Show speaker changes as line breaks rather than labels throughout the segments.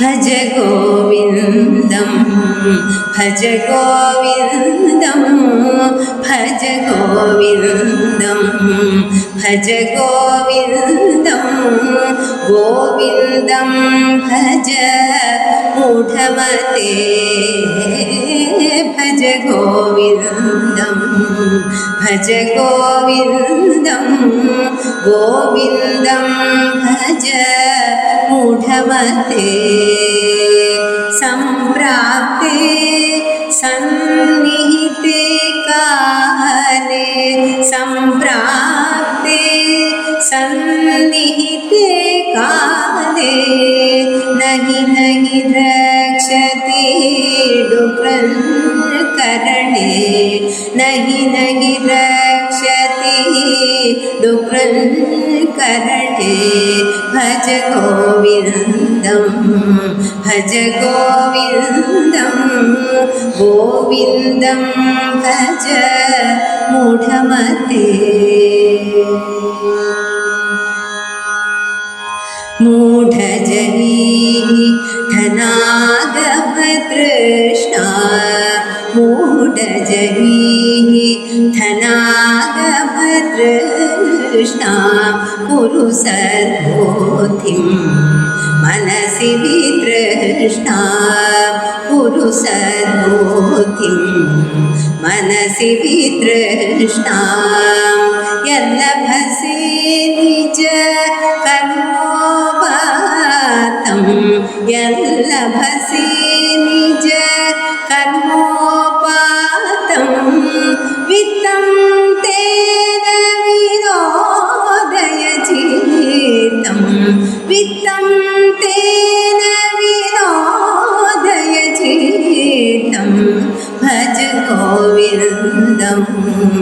ഭജ ഗോവിന്ദം ഭജ ഗോവിന്ദം ഭജ ഗോവിന്ദം ഭജ ഗോവിന്ദം ഗോവിന്ദം ഭജ മൂഢമതേ ഭജ ഗോവിന്ദം ഭജ ഗോവിന്ദം ഗോവിന്ദം ഭജ ऊठवते सम्प्राप्ते सन्निहिते काले सम्प्राप्ते सन्निहिते काले नहि नहि रक्षते डुब्रन् करणे नहि नहि रक्षति डुब्रन् करणे भज गोविन्दं भज गोविन्दं गोविन्दं भज मूढमते। मूढजनीः धनागमतृष्णा मूढजनीः धनागमतृष्णा कुरु सर्वोधिं मनसि वितृष्णा कुरु सर्वोधिं मनसि वितृष्णा यल्लभसे निज कर्मोपातं यल्लभसे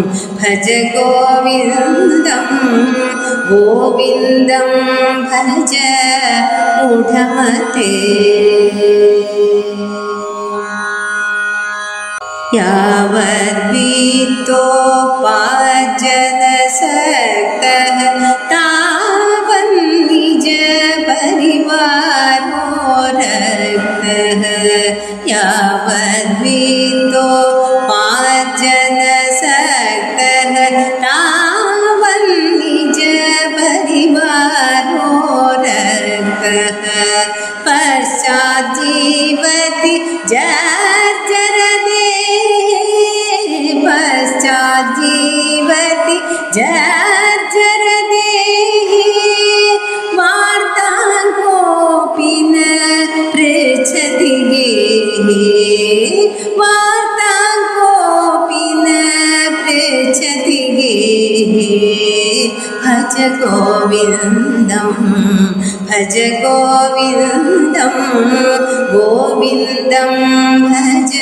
भज गोविन्दं गोविन्दं भज मूढमते यावद्वीतोपाजनसक्तः പശ്ചാജീവതി ജർജരദേ പശ്ചാജീവതി ജർജരദേ വാർത്താൻ കോപിന പൃച്ഛതി വാർത്താൻ കോപിന പൃച്ഛതി ഭജ ഗോവിന്ദ ഭജ ഗോവിന്ദം ഗോവിന്ദം ഭജ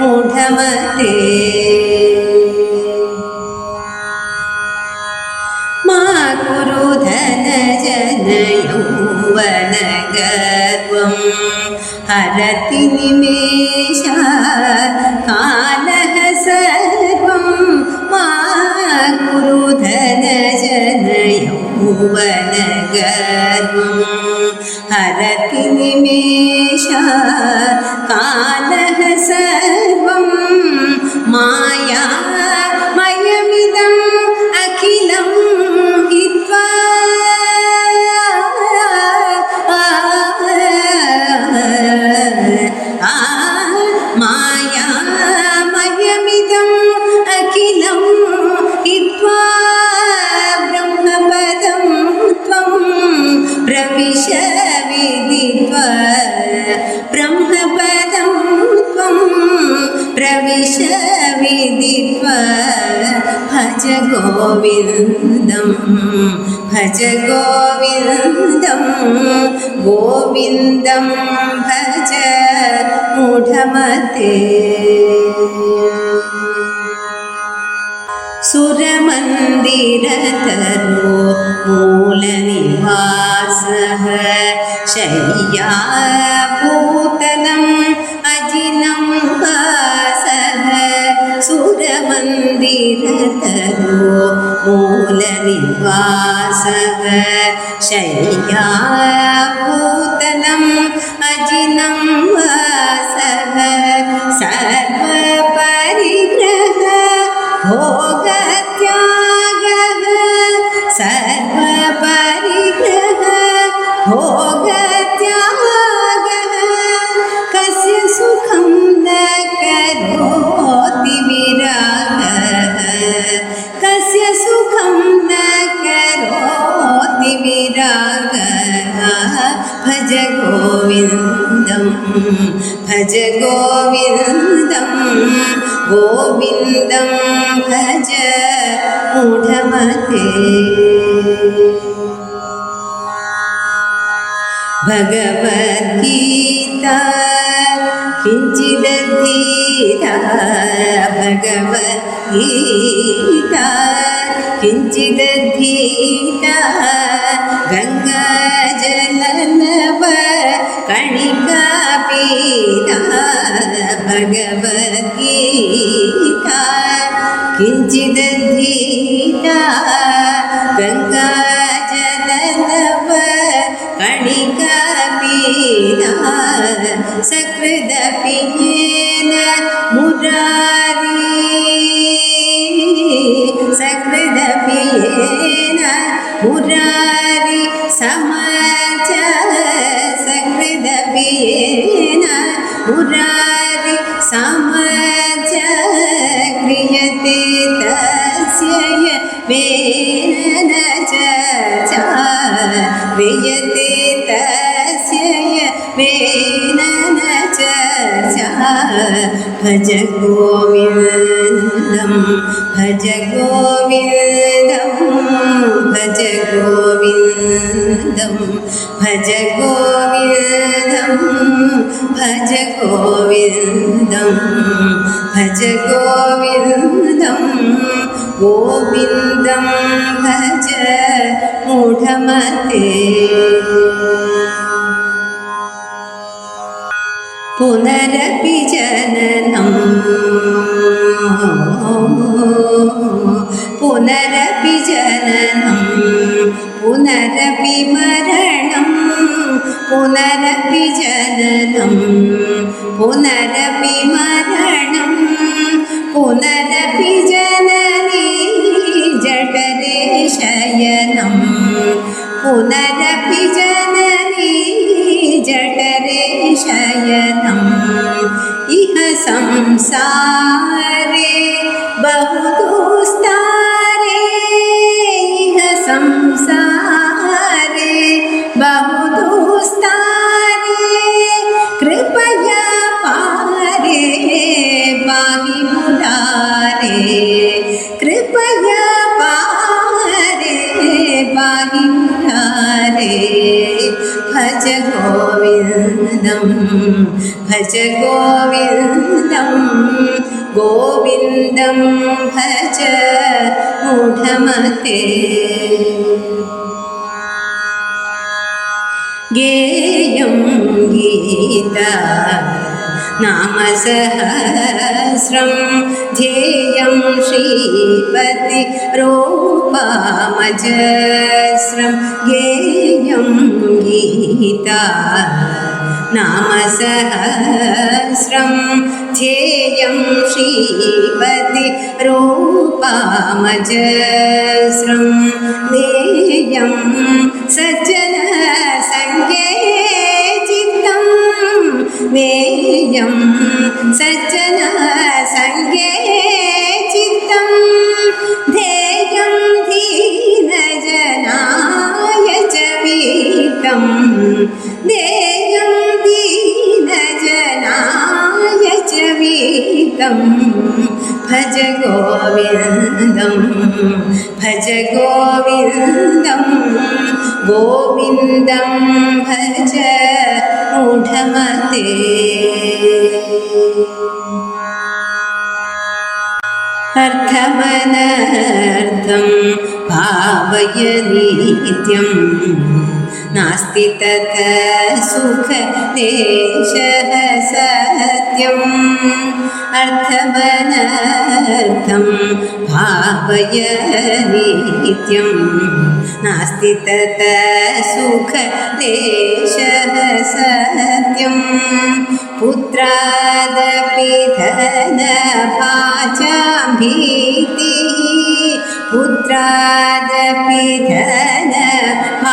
മൂഢമതേ മാ കുരുധന ജനയൗവന ഗർവം ഹരതി നിമേഷ കാലഹ സർവം മാ കുരുധന ജനയൗവന ഹരതി നിമേഷ കാലഹ प्रविश विदित्वा भज गोविन्दं भज गोविन्दं गोविन्दं भज मूढमते सुरमन्दिरतरो मूलनिवासः शय्याभूतलम् മൂലനിവാസക ശയ്യാഭൂതനം അജിനം ഭജ ഗോവിന്ദം ഗോവിന്ദം ഭജ മൂഢമതേ. Bhagavad Gita കിഞ്ചിദീത Bhagavad Gita കിഞ്ചിദീത with the feet. ഭജ ഗോവിന്ദം ഭജ ഗോവിന്ദം ഭജ ഗോവിന്ദം ഗോവിന്ദം ഭജ മൂഢമതേ പുനരപി ജനനം പുനരപി മരണം പുനരപി ജനനീ ജഠരേ ശയനം പുനരപി ജനനീ ജഠരേ ഇഹ സംസാരേ ബഹുദൂസ്താ भज गोविन्दं गोविन्दं भज मूढमते। गेयं गीता नाम सहस्रं ध्येयं श्रीपति रूपामजस्रं। गेयं गीता नाम सहस्रम ध्येयं श्रीपति रूपामजस्रं सज्जन सज्जनसङ्गे चित्तं ज्ञेयं सज्जन ഗോവിന്ദം ഭജ ഗോവിന്ദം ഭജ ഗോവിന്ദം ഗോവിന്ദം ഭജ മൂഢമതേ. अर्थमनर्थं भावय नित्यं नास्ति तत् सुखदेशः सत्यम् अर्थमनर्थं भावय नित्यं नास्ति तत् सुखदेशः सत्यं पुत्रादपि धनभाजां पुत्रादपि धनभाजां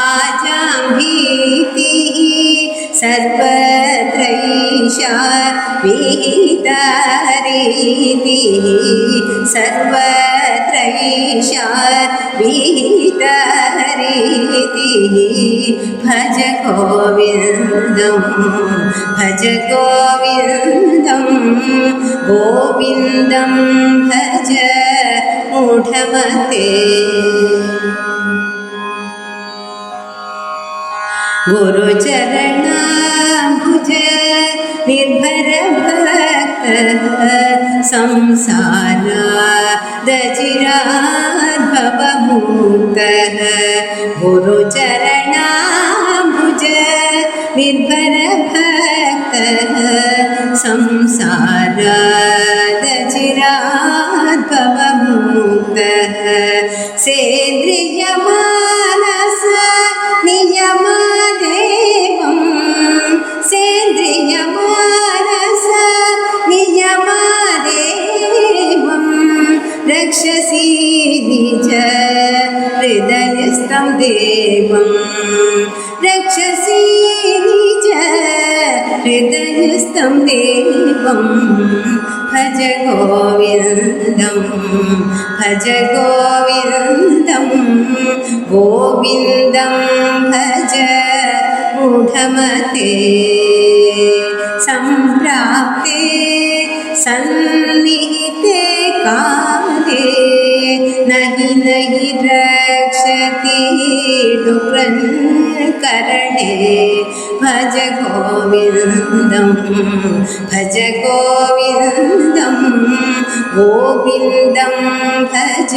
भीतिः सर्वत्रैषा विहितरीतिः सर्वत्रैषा विहितरीतिः भज गोविन्दं भज गोविन्दं गोविन्दं भज मूढमते गुरुचरणाम्बुज निर्भरभक्तः संसारादचिराद्भवमुक्तः गोविन्दं भज मूढमते सम्प्राप्ते सन्निहिते काले नहि नहि रक्षति डुक्रन्करणे भज गोविन्दं भज गोविन्दं गोविन्दं भज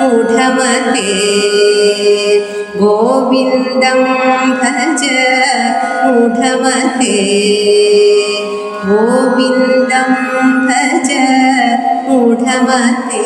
मूढमते गोविन्दं भज मूढमते गोविन्दं भज मूढमते